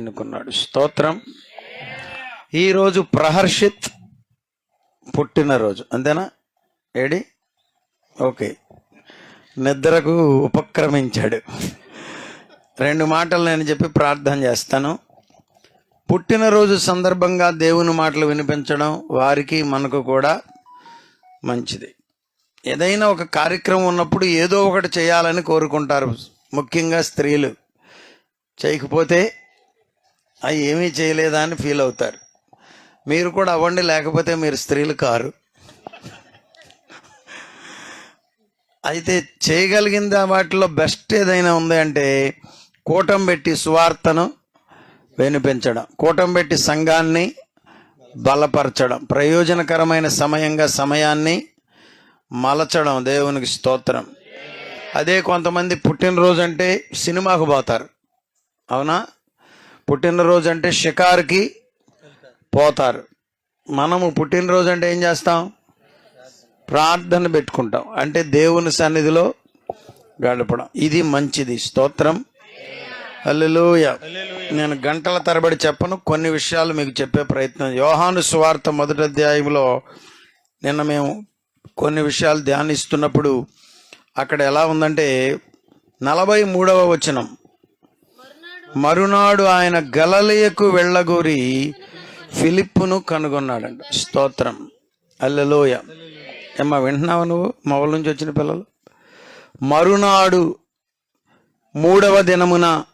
ఎన్నుకున్నాడు. స్తోత్రం. ఈరోజు ప్రహర్షిత్ పుట్టినరోజు అంతేనా? ఏడి? ఓకే. నిద్రకు ఉపక్రమించాడు. రెండు మాటలు నేను చెప్పి ప్రార్థన చేస్తాను. పుట్టినరోజు సందర్భంగా దేవుని మాటలు వినిపించడం వారికి మనకు కూడా మంచిది. ఏదైనా ఒక కార్యక్రమం ఉన్నప్పుడు ఏదో ఒకటి చేయాలని కోరుకుంటారు. ముఖ్యంగా స్త్రీలు. చేయకపోతే అవి ఏమీ చేయలేదా అని ఫీల్ అవుతారు. మీరు కూడా అవ్వండి లేకపోతే మీరు స్త్రీలు కారు. అయితే చేయగలిగిందా వాటిలో బెస్ట్ ఏదైనా ఉంది అంటే కూటం పెట్టి సువార్తను వినిపించడం కూటం పెట్టి సంఘాన్ని బలపరచడం ప్రయోజనకరమైన సమయంగా సమయాన్ని మలచడం దేవునికి స్తోత్రం. అదే కొంతమంది పుట్టినరోజు అంటే సినిమాకు పోతారు. అవునా? పుట్టినరోజు అంటే షికార్కి పోతారు. మనము పుట్టినరోజు అంటే ఏం చేస్తాం? ప్రార్థన పెట్టుకుంటాం. అంటే దేవుని సన్నిధిలో గడపడం. ఇది మంచిది. స్తోత్రం. హల్లెలూయ. నేను గంటల తరబడి చెప్పను. కొన్ని విషయాలు మీకు చెప్పే ప్రయత్నం. యోహాను సువార్త మొదటి అధ్యాయంలో నిన్న మేము కొన్ని విషయాలు ధ్యానిస్తున్నప్పుడు అక్కడ ఎలా ఉందంటే నలభై మూడవ వచనం. మరునాడు ఆయన గలలయకు వెళ్ళగూరి ఫిలిప్పును కనుగొన్నాడంట. స్తోత్రం. అల్లెలోయ ఏమ్మా వింటున్నావు నువ్వు? మొబైల్ నుంచి వచ్చిన పిల్లలు? మరునాడు మూడవ దినమున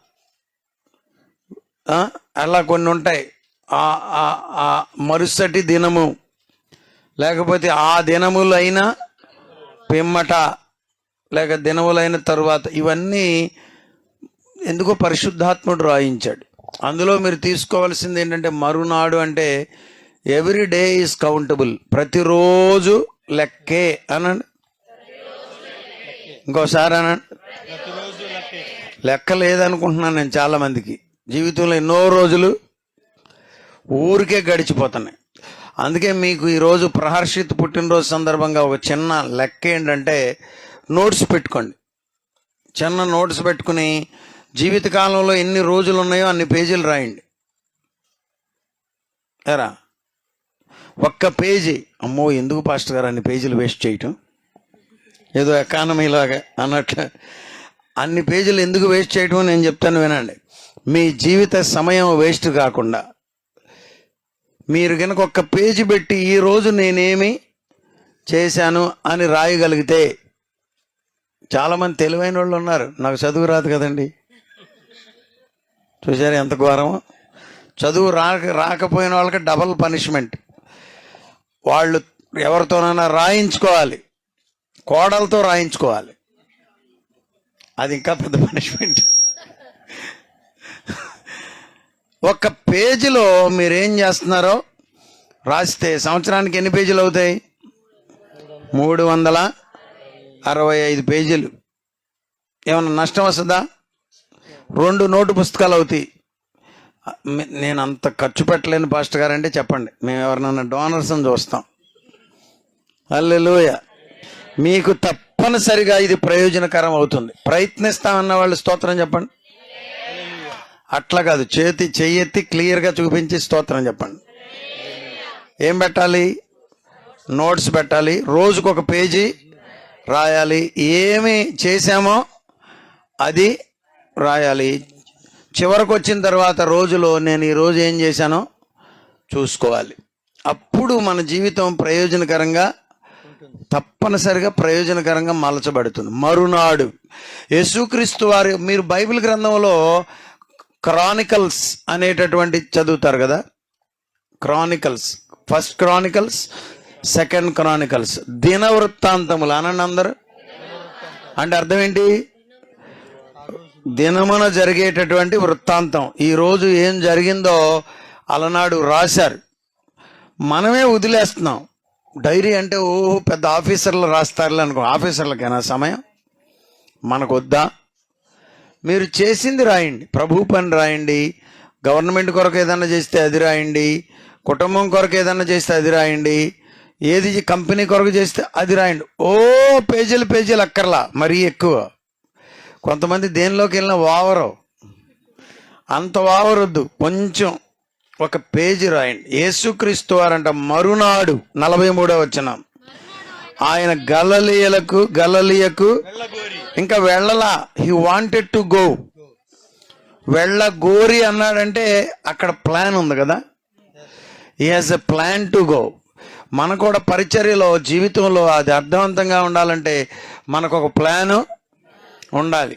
అలా కొన్ని ఉంటాయి. ఆ ఆ- ఆ మరుసటి దినము. లేకపోతే ఆ దినములైన పిమ్మట లేక దినములైన తరువాత ఇవన్నీ ఎందుకో పరిశుద్ధాత్ముడు రాయించాడు. అందులో మీరు తీసుకోవాల్సింది ఏంటంటే మరునాడు అంటే ఎవ్రీ డే ఈజ్ కౌంటబుల్. ప్రతిరోజు లెక్కే అనండి. ఇంకోసారి అనండి. లెక్క లేదనుకుంటున్నాను నేను చాలా మందికి జీవితంలో ఎన్నో రోజులు ఊరికే గడిచిపోతున్నాయి. అందుకే మీకు ఈరోజు ప్రహర్షిత్ పుట్టినరోజు సందర్భంగా ఒక చిన్న లెక్క ఏంటంటే నోట్స్ పెట్టుకోండి. చిన్న నోట్స్ పెట్టుకుని జీవితకాలంలో ఎన్ని రోజులు ఉన్నాయో అన్ని పేజీలు రాయండి. ఎరా? ఒక్క పేజీ. అమ్మో ఎందుకు పాస్టర్ గారు అన్ని పేజీలు వేస్ట్ చేయటం? ఏదో ఎకానమీ లాగా అన్నట్లు. అన్ని పేజీలు ఎందుకు వేస్ట్ చేయటం అని నేను చెప్తాను వినండి. మీ జీవిత సమయం వేస్ట్ కాకుండా మీరు కనుక ఒక్క పేజీ పెట్టి ఈ రోజు నేనేమి చేశాను అని రాయగలిగితే చాలామంది తెలివైన వాళ్ళు ఉన్నారు. నాకు చదువు రాదు కదండి. చూసారు ఎంత ఘోరమో? చదువు రాక రాకపోయిన వాళ్ళకి డబల్ పనిష్మెంట్ వాళ్ళు ఎవరితోనైనా రాయించుకోవాలి. కోడలతో రాయించుకోవాలి. అది ఇంకా పెద్ద పనిష్మెంట్ ఒక పేజీలో మీరేం చేస్తున్నారో రాస్తే సంవత్సరానికి ఎన్ని పేజీలు అవుతాయి? మూడు వందల అరవై ఐదు పేజీలు. ఏమన్నా నష్టం వస్తుందా? రెండు నోటు పుస్తకాలు అవుతాయి. నేను అంత ఖర్చు పెట్టలేని పాస్టర్ గారంటే చెప్పండి. మేము ఎవరినైనా డోనర్స్ అని చూస్తాం. అల్లెలుయ మీకు తప్పనిసరిగా ఇది ప్రయోజనకరం అవుతుంది. ప్రయత్నిస్తామన్న వాళ్ళు స్తోత్రం చెప్పండి. అట్లా కాదు. చేతి చెయ్యెత్తి క్లియర్గా చూపించి స్తోత్రం చెప్పండి. ఏం పెట్టాలి? నోట్స్ పెట్టాలి. రోజుకు ఒక పేజీ రాయాలి. ఏమి చేశామో అది రాయాలి. చివరకు వచ్చిన తర్వాత రోజులో నేను ఈరోజు ఏం చేశానో చూసుకోవాలి. అప్పుడు మన జీవితం ప్రయోజనకరంగా తప్పనిసరిగా ప్రయోజనకరంగా మలచబడుతుంది. మరునాడు యేసుక్రీస్తు వారి మీరు బైబిల్ గ్రంథంలో క్రానికల్స్ అనేటటువంటి చదువుతారు కదా? Chronicles. First chronicles second chronicles. దినవృత్తాంతములు అనండి అందరు అంటే అర్థం ఏంటి? దినమున జరిగేటటువంటి వృత్తాంతం. ఈరోజు ఏం జరిగిందో అలనాడు రాశారు. మనమే వదిలేస్తున్నాం. డైరీ అంటే ఓ పెద్ద ఆఫీసర్లు రాస్తారులే అనుకో ఆఫీసర్లకైనా సమయం? మనకు వద్దా మీరు చేసింది రాయండి. ప్రభు పని రాయండి. గవర్నమెంట్ కొరకు ఏదన్నా చేస్తే అది రాయండి. కుటుంబం కొరకు ఏదన్నా చేస్తే అది రాయండి. ఏది కంపెనీ కొరకు చేస్తే అది రాయండి. ఓ పేజీలు పేజీలు అక్కర్లా మరీ ఎక్కువ. కొంతమంది దేనిలోకి వెళ్ళినా వావరు అంత వావరొద్దు కొంచెం ఒక పేజీ రాయండి. యేసుక్రీస్తు వారంట మరునాడు నలభై మూడో వచ్చిన ఆయన గలలియలకు గలలియకు ఇంకా వెళ్ళలా. హీ వాంటెడ్ టు గో వెళ్ళ గోరి అన్నాడంటే అక్కడ ప్లాన్ ఉంది కదా. He has a plan to go మన కూడా పరిచర్యలో జీవితంలో అది అర్థవంతంగా ఉండాలంటే మనకు ఒక ప్లాను ఉండాలి.